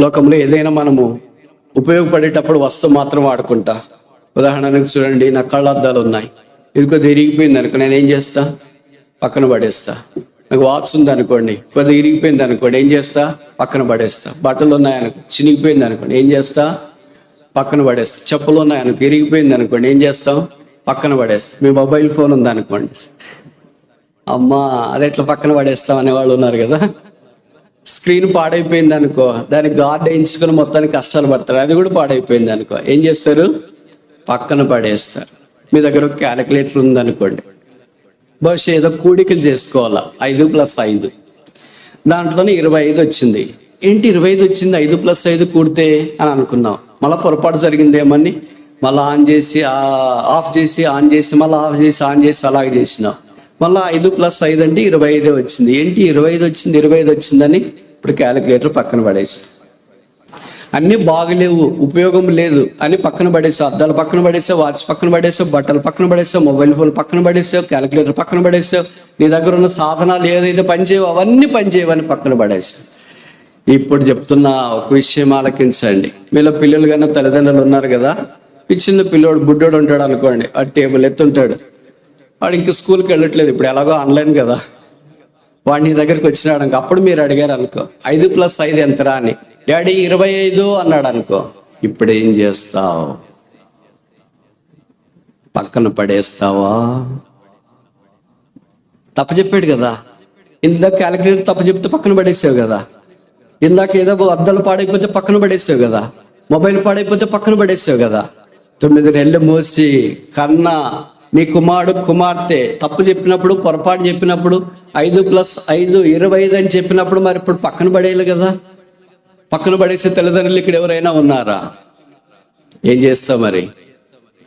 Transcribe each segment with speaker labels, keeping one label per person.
Speaker 1: లోకంలో ఏదైనా మనము ఉపయోగపడేటప్పుడు వస్తువు మాత్రం వాడుకుంటా. ఉదాహరణకు చూడండి నా కళ్ళద్దాలు ఉన్నాయి. ఇది కొద్దిగా ఇరిగిపోయింది అనుకో నేను ఏం చేస్తా? పక్కన పడేస్తా. నాకు వాచ్ ఉంది అనుకోండి కొద్దిగా ఇరిగిపోయింది అనుకోండి ఏం చేస్తా? పక్కన పడేస్తా. బట్టలు ఉన్నాయనుకో చినిగిపోయింది అనుకోండి ఏం చేస్తా? పక్కన పడేస్తా. చెప్పులు ఉన్నాయనుకో ఇరిగిపోయింది అనుకోండి ఏం చేస్తాం? పక్కన పడేస్తాం. మీ మొబైల్ ఫోన్ ఉంది అనుకోండి. అమ్మా అది ఎట్లా పక్కన పడేస్తాం అనే వాళ్ళు ఉన్నారు కదా? స్క్రీన్ పాడైపోయింది అనుకో దానికి గార్డ్ వేయించుకుని మొత్తానికి కష్టాలు పడతారు. అది కూడా పాడైపోయింది అనుకో. ఏం చేస్తారు? పక్కన పడేస్తారు. మీ దగ్గర ఒక క్యాలిక్యులేటర్ ఉందనుకోండి. బహుశా ఏదో కూడికలు చేసుకోవాలా? ఐదు ప్లస్ ఐదు. దాంట్లోనే ఇరవై ఐదు వచ్చింది. ఏంటి ఇరవై ఐదు వచ్చింది? ఐదు ప్లస్ ఐదు కూడితే అని అనుకున్నాం. మళ్ళీ పొరపాటు జరిగిందేమని మళ్ళీ ఆన్ చేసి ఆఫ్ చేసి ఆన్ చేసి మళ్ళీ ఆఫ్ చేసి ఆన్ చేసి అలాగే చేసినాం. మళ్ళీ ఐదు ప్లస్ ఐదు అంటే ఇరవై ఐదే వచ్చింది. ఏంటి ఇరవై ఐదు వచ్చింది? ఇరవై ఐదు వచ్చిందని ఇప్పుడు క్యాలిక్యులేటర్ పక్కన పడేసి. అన్నీ బాగలేవు ఉపయోగం లేదు అని పక్కన పడేసావు. అద్దాలు పక్కన పడేసావు వాచ్ పక్కన పడేసావు బట్టలు పక్కన పడేసావు మొబైల్ ఫోన్ పక్కన పడేసావు క్యాలిక్యులేటర్ పక్కన పడేసావు. నీ దగ్గర ఉన్న సాధనాలు ఏదైతే పనిచేయవు అవన్నీ పనిచేయవని పక్కన పడేసావు ఇప్పుడు చెప్తున్న ఒక విషయం ఆలకించండి. మీలో పిల్లలు కన్నా తల్లిదండ్రులు ఉన్నారు కదా? ఈ చిన్న పిల్లోడు బుడ్డోడు ఉంటాడు అనుకోండి. ఆ టేబుల్ ఎత్తుంటాడు. వాడు ఇంక స్కూల్కి వెళ్ళట్లేదు. ఇప్పుడు ఎలాగో ఆన్లైన్ కదా. వాడు నీ దగ్గరికి వచ్చినాడు అనుకో. అప్పుడు మీరు అడిగారు అనుకో. ఐదు ప్లస్ ఐదు ఎంతరా అని. డాడీ ఇరవై ఐదు అన్నాడు అనుకో. ఇప్పుడు ఏం చేస్తావు? పక్కన పడేస్తావా? తప్ప చెప్పాడు కదా. ఇందాక క్యాలిక్యులేటర్ తప్ప చెప్తే పక్కన పడేసావు కదా. ఇందాక ఏదో అద్దాలు పాడైపోతే పక్కన పడేసావు కదా. మొబైల్ పాడైపోతే పక్కన పడేసావు కదా. తొమ్మిది నెలలు మూసి కన్నా నీ కుమారుడు కుమార్తె తప్పు చెప్పినప్పుడు పొరపాటు చెప్పినప్పుడు ఐదు ప్లస్ ఐదు ఇరవై ఐదు అని చెప్పినప్పుడు మరి ఇప్పుడు పక్కన పడేయాలి కదా. పక్కన పడేసే తల్లిదండ్రులు ఇక్కడ ఎవరైనా ఉన్నారా? ఏం చేస్తావు మరి?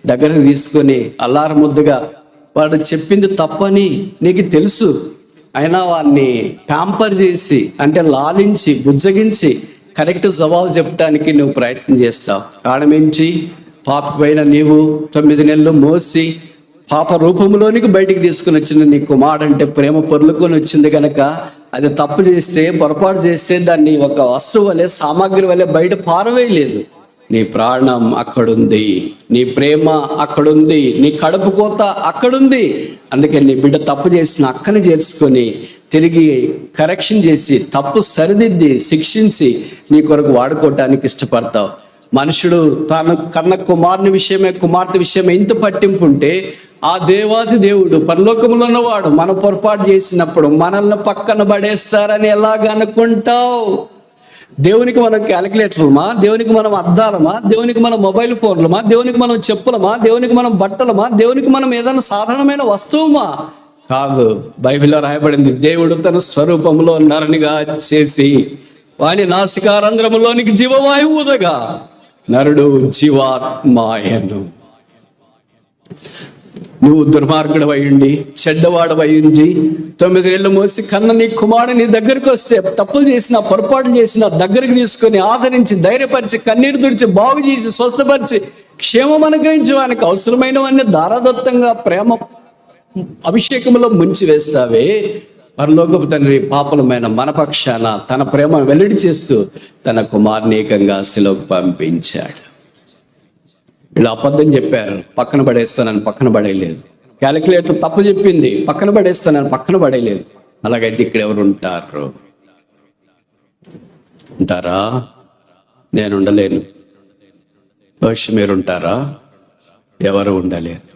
Speaker 1: దగ్గరకు తీసుకొని అల్లారం ముద్దుగా వాడు చెప్పింది తప్పని నీకు తెలుసు. అయినా వాడిని ప్యాంపర్ చేసి అంటే లాలించి బుజ్జగించి కరెక్ట్ జవాబు చెప్పడానికి నువ్వు ప్రయత్నం చేస్తావు. కాడమించి పాప పైన నీవు తొమ్మిది నెలలు మోసి పాప రూపంలోనికి బయటికి తీసుకుని వచ్చిన నీ కుమారుడంటే ప్రేమ పొరులుకొని వచ్చింది కనుక అది తప్పు చేస్తే పొరపాటు చేస్తే దాన్ని ఒక వస్తువు వలె సామాగ్రి వలె బయట పారవేయలేదు. నీ ప్రాణం అక్కడుంది నీ ప్రేమ అక్కడుంది నీ కడుపు కోత అక్కడుంది. అందుకే నీ బిడ్డ తప్పు చేసిన అక్కని చేర్చుకొని తిరిగి కరెక్షన్ చేసి తప్పు సరిదిద్ది శిక్షించి నీ కొరకు వాడుకోవటానికి ఇష్టపడతావు. మనుషుడు తన కన్న కుమారుని విషయమే కుమార్తె విషయమే ఇంత పట్టింపు ఉంటే ఆ దేవాది దేవుడు పరలోకములో ఉన్నవాడు మన పొరపాటు చేసినప్పుడు మనల్ని పక్కన పడేస్తారని ఎలాగ అనుకుంటావు? దేవునికి మనం క్యాలిక్యులేటర్లమా? దేవునికి మనం అద్దాలమా? దేవునికి మనం మొబైల్ ఫోన్లమా? దేవునికి మనం చెప్పులమా? దేవునికి మనం బట్టలమా? దేవునికి మనం ఏదైనా సాధారణమైన వస్తువుమా? కాదు బైబిల్లో రాయబడింది దేవుడు తన స్వరూపంలో నరునిగా చేసి వాని నాసికారంధ్రములోనికి జీవవాయువుదగా నరుడు జీవాత్మాయను. నువ్వు దుర్మార్గుడు అయ్యుండి చెడ్డవాడు అయ్యుండి తొమ్మిది ఏళ్ళు మోసి కన్న నీ కుమారుడు నీ దగ్గరికి వస్తే తప్పులు చేసిన పొరపాటు చేసిన దగ్గరికి తీసుకొని ఆదరించి ధైర్యపరిచి కన్నీరు తుడిచి బాగు చేసి స్వస్థపరిచి క్షేమం అనుగ్రహించి వానికి అవసరమైనవన్నీ దారాదత్తంగా ప్రేమ అభిషేకంలో ముంచి వేస్తావే పరలోకపు తండ్రి పాపలమైన మన పక్షాన తన ప్రేమ వెల్లడి చేస్తూ తన కుమార్నీకంగా శిలోకి పంపించాడు. వీళ్ళు అబద్ధం చెప్పారు పక్కన పడేస్తానని పక్కన పడేయలేదు. క్యాలిక్యులేటర్ తప్పు చెప్పింది పక్కన పడేస్తానని పక్కన పడేయలేదు. అలాగైతే ఇక్కడ ఎవరు ఉంటారు? ఉంటారా? నేను ఉండలేను. భవిష్యం మీరు ఉంటారా? ఎవరు ఉండలేరు.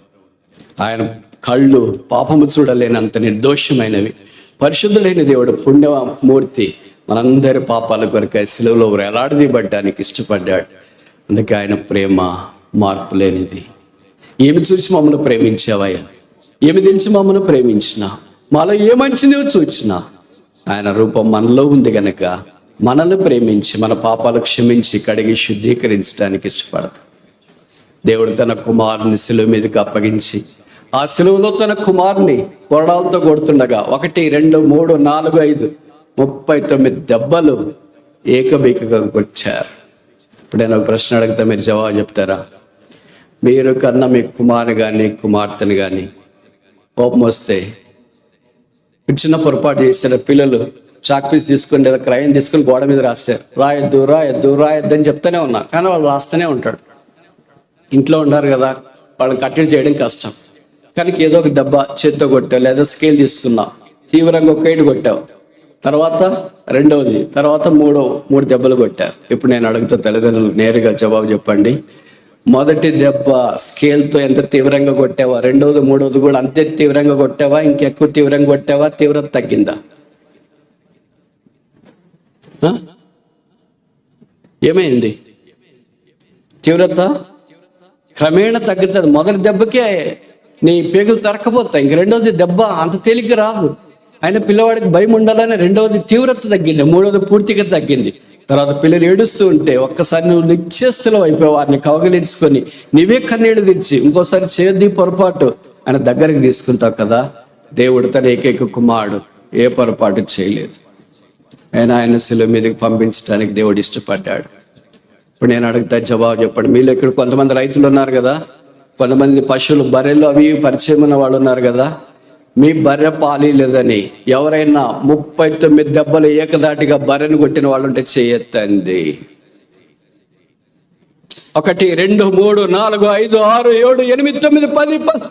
Speaker 1: ఆయన కళ్ళు పాపము చూడలేనంత నిర్దోషమైనవి. పరిశుద్ధులైన దేవుడు పుణ్యమూర్తి మనందరి పాపాల కొరకై సెలవులో వేలాడదీయబడ్డానికి ఇష్టపడ్డాడు. అందుకే ఆయన ప్రేమ మార్పు లేనిది. ఏమి చూసి మమ్మల్ని ప్రేమించావయ్యా? ఏమి దించి మమ్మల్ని ప్రేమించిన? మాలో ఏ మంచి నువ్వు చూచినా? ఆయన రూపం మనలో ఉంది గనక మనల్ని ప్రేమించి మన పాపాలు క్షమించి కడిగి శుద్ధీకరించడానికి ఇష్టపడతాడు దేవుడు తన కుమారుని శిలువ మీదకి అప్పగించి ఆ శిలువలో తన కుమారుని కొరడాలతో కొడుతుండగా ఒకటి రెండు మూడు నాలుగు ఐదు ముప్పై తొమ్మిది దెబ్బలు ఏకబీకగా కొచ్చారు ఇప్పుడైనా ఒక ప్రశ్న అడిగితే మీరు జవాబు చెప్తారా? మీరు కన్నా మీ కుమారుని కానీ కుమార్తెను కానీ కోపం వస్తే చిన్న పొరపాటు చేసిన పిల్లలు చాక్ పీస్ తీసుకొని లేదా క్రయం తీసుకొని గోడ మీద రాస్తారు. రాయొద్దు రాయొద్దు రాయొద్దు అని చెప్తూనే ఉన్నా కానీ వాళ్ళు రాస్తూనే ఉంటాడు ఇంట్లో ఉండారు కదా వాళ్ళని కట్టడి చేయడం కష్టం. కానీ ఏదో ఒక దెబ్బ చేత్తో కొట్టావు లేదా స్కేల్ తీసుకున్నావు. తీవ్రంగా ఒక ఏడు కొట్టావు. తర్వాత రెండవది తర్వాత మూడో మూడు దెబ్బలు కొట్టారు ఇప్పుడు నేను అడుగుతా తల్లిదండ్రులు నేరుగా జవాబు చెప్పండి. మొదటి దెబ్బ స్కేల్తో ఎంత తీవ్రంగా కొట్టావా? రెండవది మూడవది కూడా అంతే తీవ్రంగా కొట్టావా? ఇంకెక్కువ తీవ్రంగా కొట్టావా? తీవ్రత తగ్గిందా? ఏమైంది? తీవ్రత? క్రమేణా తగ్గుతుంది. మొదటి దెబ్బకే నీ పేగులు తరకపోతాయి. ఇంక రెండవది దెబ్బ అంత తేలిక రాదు. అయినా పిల్లవాడికి భయం ఉండాలని రెండవది తీవ్రత తగ్గింది. మూడవది పూర్తిగా తగ్గింది. తర్వాత పిల్లలు ఏడుస్తూ ఉంటే ఒక్కసారి నువ్వు నిశ్చేస్తులు అయిపోయి వారిని కవగలించుకొని నీవే కన్నీళ్ళు తెచ్చి ఇంకోసారి చేయొద్ది పొరపాటు ఆయన దగ్గరికి తీసుకుంటావు కదా. దేవుడు తన ఏకైక కుమారుడు. ఏ పొరపాటు చేయలేదు. ఆయన ఆయన శిలువ మీదకి పంపించడానికి దేవుడు ఇష్టపడ్డాడు. ఇప్పుడు నేను అడుగుతా జవాబు చెప్పండి. మీలో ఇక్కడ కొంతమంది రైతులు ఉన్నారు కదా. కొంతమంది పశువులు బర్రెలు అవి పరిచయం ఉన్న వాళ్ళు ఉన్నారు కదా. మీ బర్రె పాలి లేదని ఎవరైనా ముప్పై తొమ్మిది దెబ్బలు ఏకదాటిగా బర్రెను కొట్టిన వాళ్ళు ఉంటే చేయొద్దండి. ఒకటి రెండు మూడు నాలుగు ఐదు ఆరు ఏడు ఎనిమిది తొమ్మిది పది ప-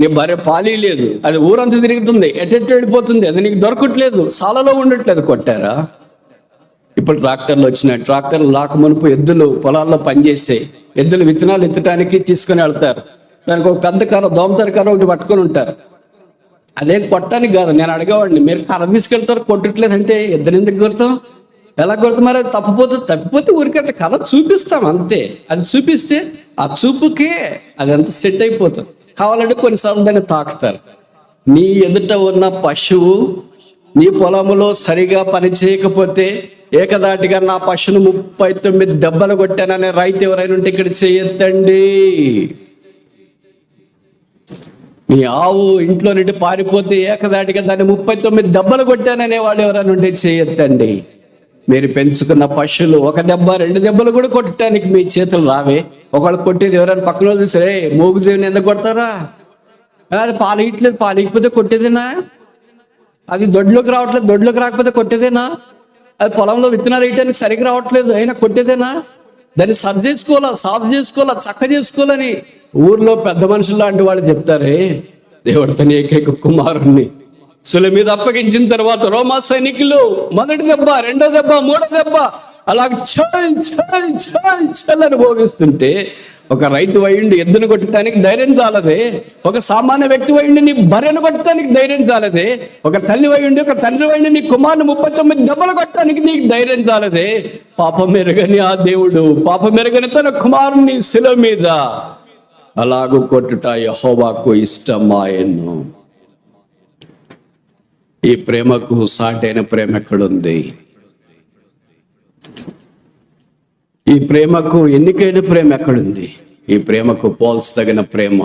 Speaker 1: నీ భార్య పాలీ లేదు. అది ఊరంతా తిరుగుతుంది. ఎటెట్టు వెళ్ళిపోతుంది? అది నీకు దొరకట్లేదు. సాలలో ఉండట్లేదు. కొట్టారా? ఇప్పుడు ట్రాక్టర్లు వచ్చినాయి. ట్రాక్టర్లు లాక మునుపు ఎద్దులు పొలాల్లో పనిచేసే ఎద్దులు విత్తనాలు ఎత్తడానికి తీసుకొని వెళ్తారు. దానికి ఒక పెద్ద కర్ర దోమతర కర్ర ఒకటి పట్టుకొని ఉంటారు. అదేం కొట్టడానికి కాదు నేను అడిగేవాడిని మీరు కర్ర తీసుకెళ్తారు కొట్టట్లేదు అంటే ఇద్దరు ఎందుకు కొడతాం ఎలా కొడుతున్నారు అది తప్పిపోతే తప్పిపోతే ఊరికంటే కర్ర చూపిస్తాం అంతే. అది చూపిస్తే ఆ చూపుకే అదంతా సెట్ అయిపోతుంది. కావాలంటే కొన్నిసార్లు దాన్ని తాకుతారు. నీ ఎదుట ఉన్న పశువు నీ పొలంలో సరిగా పని చేయకపోతే ఏకదాటిగా నా పశును ముప్పై తొమ్మిది దెబ్బలు కొట్టాననే రైతు ఎవరైనా ఉంటే ఇక్కడ చేయొద్దండి. మీ ఆవు ఇంట్లో నుండి పారిపోతే ఏకదాటిగా దాన్ని ముప్పై తొమ్మిది దెబ్బలు కొట్టాననే వాళ్ళు ఎవరైనా ఉంటే చేయొద్దండి. మీరు పెంచుకున్న పశువులు ఒక దెబ్బ రెండు దెబ్బలు కూడా కొట్టడానికి మీ చేతులు రావే. ఒకళ్ళు కొట్టేది ఎవరైనా పక్కన వాళ్ళు సరే మూగు జీవిని ఎందుకు కొడతారా? అది పాలు ఇట్లేదు పాలు ఇకపోతే కొట్టేదేనా? అది దొడ్లోకి రావట్లేదు దొడ్లోకి రాకపోతే కొట్టేదేనా? అది పొలంలో విత్తనాలు వేయడానికి సరిగ్గా రావట్లేదు. అయినా కొట్టేదేనా? దాన్ని సరి చేసుకోవాలా? సాస్ చేసుకోవాలా? చక్క చేసుకోవాలని ఊర్లో పెద్ద మనుషులు లాంటి వాళ్ళు చెప్తారే దేవుడు తన ఏకైక కుమారుణ్ణి. సుల మీద అప్పగించిన తర్వాత రోమా సైనికులు మొదటి దెబ్బ రెండో దెబ్బ మూడో దెబ్బ అలా చల్ చల్ చల్ చల్ అనుభవిస్తుంటే భోగిస్తుంటే ఒక రైతు వయ్యుండి ఎద్దును కొట్టడానికి ధైర్యం చాలదే. ఒక సామాన్య వ్యక్తి వయ్యుండి నీ బర్రెను కొట్టడానికి ధైర్యం చాలదే. ఒక తల్లి వయ్యుండి ఒక తండ్రి వయ్యుండి నీ కుమారుని ముప్పై తొమ్మిది దెబ్బలు కొట్టడానికి నీకు ధైర్యం చాలదే. పాపం మెరుగని ఆ దేవుడు పాపం మెరుగని తన కుమారుని శిల మీద అలాగూ కొట్టుట యహోవాకు ఇష్టమాయను. ఈ ప్రేమకు సాటైన ప్రేమ ఎక్కడుంది? ఈ ప్రేమకు ఎన్నికైన ప్రేమ ఎక్కడుంది? ఈ ప్రేమకు పోల్చదగిన ప్రేమ.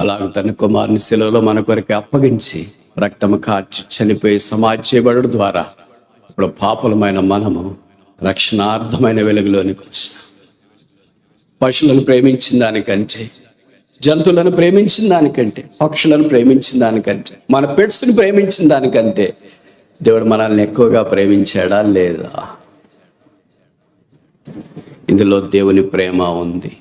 Speaker 1: అలాగే తన కుమారుని శిలలో మన కొరకు అప్పగించి రక్తము కార్చి చనిపోయి సమాధి చేయబడడం ద్వారా ఇప్పుడు పాపులమైన మనము రక్షణార్థమైన వెలుగులోనికి వచ్చిన పశువులను ప్రేమించిన దానికంటే జంతువులను ప్రేమించిన దానికంటే పక్షులను ప్రేమించిన దానికంటే మన పెట్స్ని ప్రేమించిన దానికంటే దేవుడు మనల్ని ఎక్కువగా ప్రేమించాడా లేదా? ఇందులో దేవుని ప్రేమ ఉంది.